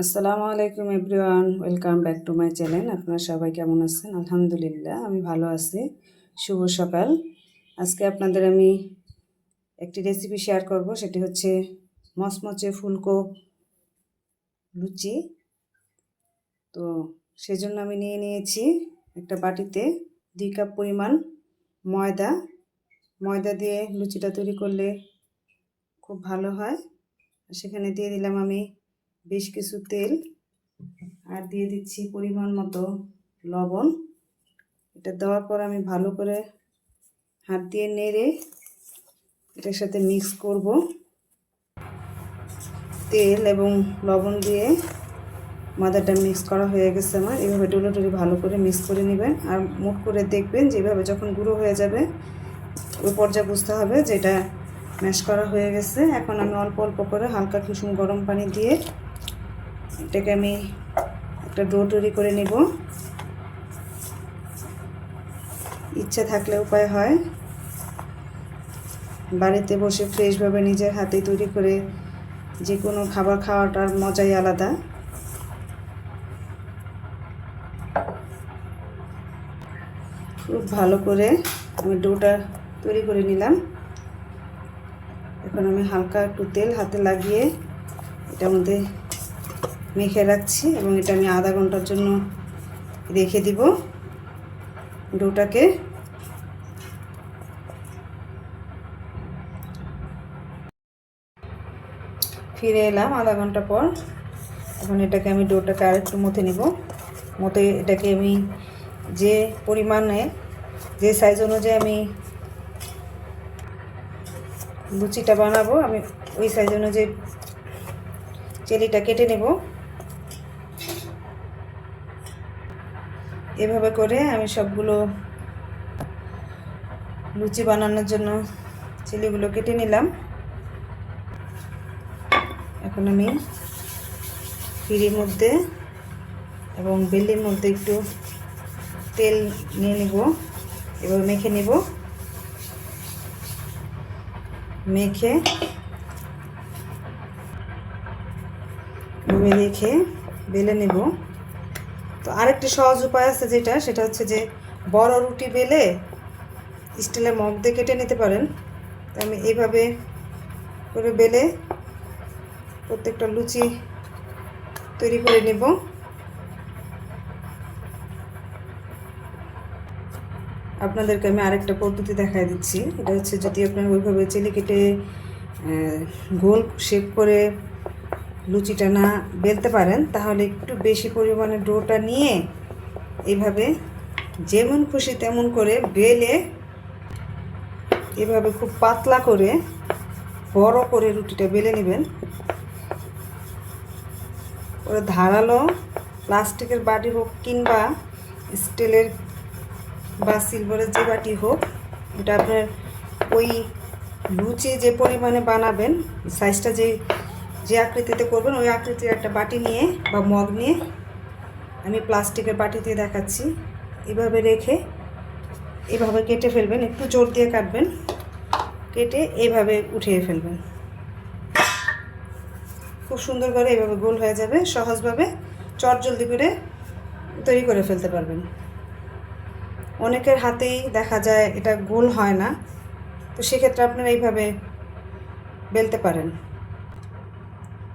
আসসালামু আলাইকুম everyone, welcome back to my channel. আপনারা সবাই কেমন আছেন? আলহামদুলিল্লাহ, আমি ভালো আছি। শুভ সকাল। আজকে আপনাদের আমি একটি রেসিপি শেয়ার করব, সেটি হচ্ছে মচমচে ফুলকো লুচি। তো সেজন্য আমি নিয়ে নিয়েছি একটা বাটিতে দুই কাপ পরিমাণ ময়দা। ময়দা দিয়ে লুচিটা তৈরি করলে খুব ভালো হয়। সেখানে দিয়ে দিলাম আমি বেশ কিছু তেল আর দিয়ে দিচ্ছি পরিমাণ মতো লবণ। এটা দেওয়ার পর আমি ভালো করে হাত দিয়ে নেড়ে এটার সাথে মিক্স করব। তেল এবং লবণ দিয়ে মাদারটা মিক্স করা হয়ে গেছে আমার। এভাবে ডুলোটুলি ভালো করে মিক্স করে নেবেন। আর মুখ করে দেখবেন যেভাবে যখন গুঁড়ো হয়ে যাবে, ওই পর্যায়ে বুঝতে হবে যেটা ম্যাশ করা হয়ে গেছে। এখন আমি অল্প অল্প করে হালকা কুসুম গরম পানি দিয়ে এটাকে আমি একটা ডো তৈরি করে নিব। ইচ্ছা থাকলে উপায় হয়। বাড়িতে বসে ফ্রেশভাবে নিজের হাতে তৈরি করে যে কোনো খাবার খাওয়াটার মজাই আলাদা। খুব ভালো করে আমি ডোটা তৈরি করে নিলাম। এখন আমি হালকা একটু তেল হাতে লাগিয়ে এটার মধ্যে মেখে রাখছি এবং এটা আমি আধা ঘণ্টার জন্য রেখে দিব ডোটাকে। ফিরে এলাম আধা ঘণ্টা পর। এখন এটাকে আমি ডোটাকে আরেকটু মথে নিব। মতে এটাকে আমি যে পরিমাণে, যে সাইজ অনুযায়ী আমি লুচিটা বানাবো, আমি ওই সাইজ অনুযায়ী চেলিটা কেটে নেব। এভাবে করে আমি সবগুলো লুচি বানানোর জন্য চিলিগুলো কেটে নিলাম। এখন আমি ফিরির মধ্যে এবং বেলির মধ্যে একটু তেল নিয়ে নেব। এবার মেখে নেব। মেখে রেখে বেলে নেব। তো আরেকটি সহজ উপায় আছে যেটা, সেটা হচ্ছে যে বড় রুটি বেলে স্টিলের মগ দিয়ে কেটে নিতে পারেন। তো আমি এইভাবে করে বেলে প্রত্যেকটা লুচি তৈরি করে নেব। আপনাদেরকে আমি আরেকটা পদ্ধতি দেখাই দিচ্ছি। এটা হচ্ছে যদি আপনার ওইভাবে চেলে কেটে গোল শেপ করে লুচিটা না বেলতে পারেন, তাহলে একটু বেশি পরিমাণে ডোটা নিয়ে এভাবে যেমন খুশি তেমন করে বেলে এভাবে খুব পাতলা করে, বড় করে রুটিটা বেলে নেবেন। ওরা ধারালো প্লাস্টিকের বাটি হোক কিংবা স্টিলের বা সিলভারের যে বাটি হোক, এটা আপনার ওই লুচি যে পরিমাণে বানাবেন, সাইজটা যে যে আকৃতিতে করবেন, ওই আকৃতির একটা বাটি নিয়ে বা মগ নিয়ে আমি প্লাস্টিকের বাটি দিয়ে দেখাচ্ছি। এভাবে রেখে এভাবে কেটে ফেলবেন, একটু জোর দিয়ে কাটবেন। কেটে এভাবে উঠিয়ে ফেলবেন। খুব সুন্দর করে এভাবে গোল হয়ে যাবে, সহজভাবে চট জলদি করে তৈরি করে ফেলতে পারবেন। অনেকের হাতেই দেখা যায় এটা গোল হয় না, তো সেক্ষেত্রে আপনারা এইভাবে বেলতে পারেন।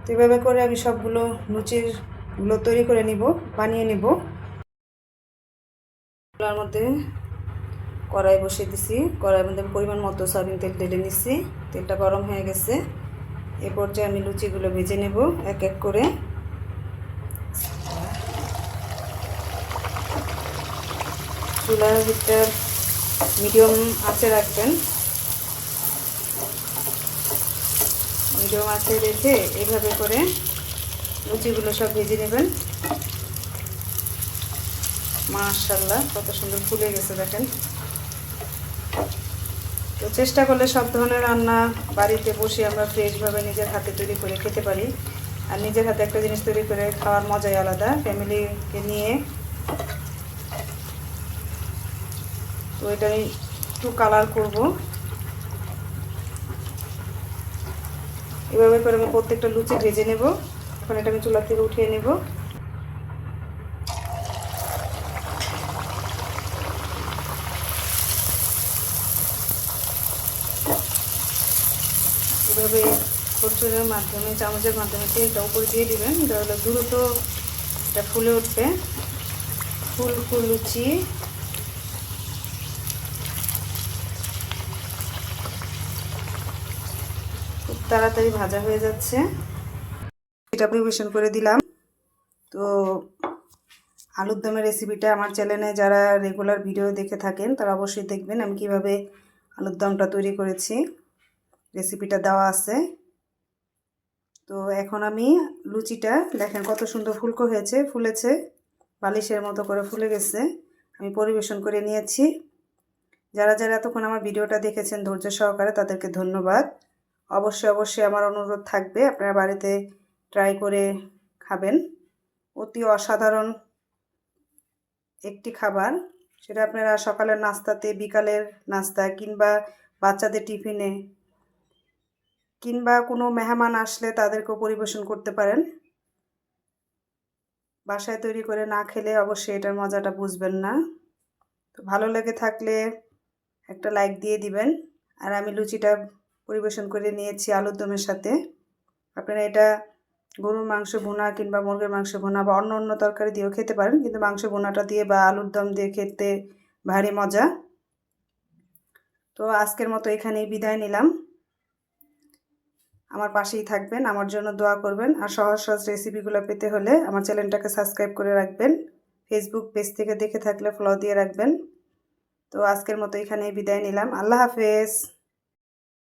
তো এভাবে করে আমি সবগুলো লুচিরগুলো তৈরি করে নিব, বানিয়ে নিব। তার মধ্যে কড়াই বসিয়ে দিছি। কড়াইয়ের মধ্যে পরিমাণ মতো সয়াবিন তেল ঢেলে নিচ্ছি তেলটা গরম হয়ে গেছে। এ পর্যায়ে আমি লুচিগুলো ভেজে নেব এক এক করে। চুলার ভিতর মিডিয়াম আঁচে রাখবেন। মিডিয়াম আঁচে রেখে এইভাবে করে লুচিগুলো সব ভেজে নেবেন। মাশাল্লাহ কত সুন্দর ফুলে গেছে দেখেন। তো চেষ্টা করলে সব ধরনের রান্না বাড়িতে বসে আমরা ফ্রেশভাবে নিজের হাতে তৈরি করে খেতে পারি। আর নিজের হাতে একটা জিনিস তৈরি করে খাওয়ার মজাই আলাদা, ফ্যামিলিকে নিয়ে। তো এটা একটু কালার করব। এভাবে করে আমি প্রত্যেকটা লুচি ভেজে নেব। এখন এটা আমি চুলা থেকে উঠিয়ে নেব। এভাবে খরচুরের মাধ্যমে, চামচের মাধ্যমে তেলটা উপরে দিয়ে দিবেন দ্রুত এটা ফুলে উঠবে। ফুল ফুল লুচি তাড়াতাড়ি ভাজা হয়ে যাচ্ছে। এটা পরিবেশন করে দিলাম। তো আলুর দমের রেসিপিটা আমার চ্যানেলে যারা রেগুলার ভিডিও দেখে থাকেন, তারা অবশ্যই দেখবেন আমি কীভাবে আলুর দমটা তৈরি করেছি। রেসিপিটা দেওয়া আছে। তো এখন আমি লুচিটা, দেখেন কত সুন্দর ফুলকো হয়েছে, ফুলেছে, বালিশের মতো করে ফুলে গেছে। আমি পরিবেশন করে নিয়েছি। যারা যারা এতক্ষণ আমার ভিডিওটা দেখেছেন ধৈর্য সহকারে তাদেরকে ধন্যবাদ। অবশ্যই অবশ্যই আমার অনুরোধ থাকবে। আপনারা বাড়িতে ট্রাই করে খাবেন। অতি অসাধারণ একটি খাবার। সেটা আপনারা সকালের নাস্তাতে, বিকালের নাস্তা কিংবা বাচ্চাদের টিফিনে কিংবা কোনো মেহমান আসলে তাদেরকেও পরিবেশন করতে পারেন। বাসায় তৈরি করে না খেলে অবশ্যই এটার মজাটা বুঝবেন না। তো ভালো লেগে থাকলে একটা লাইক দিয়ে দিবেন। আর আমি লুচিটা পরিবেশন করে নিয়েছি আলুর দমের সাথে। আপনারা এটা গরুর মাংস ভুনা কিংবা মুরগির মাংস ভুনা বা অন্য অন্য তরকারি দিয়েও খেতে পারেন, কিন্তু মাংস ভুনাটা দিয়ে বা আলুর দম দিয়ে খেতে ভারী মজা। তো আজকের মতো এখানেই বিদায় নিলাম। আমার পাশেই থাকবেন, আমার জন্য দোয়া করবেন আর সহজ সহজ রেসিপিগুলো পেতে হলে আমার চ্যানেলটাকে সাবস্ক্রাইব করে রাখবেন। ফেসবুক পেজ থেকে দেখে থাকলে ফলো দিয়ে রাখবেন। তো আজকের মতো এখানেই বিদায় নিলাম। আল্লাহ হাফেজ।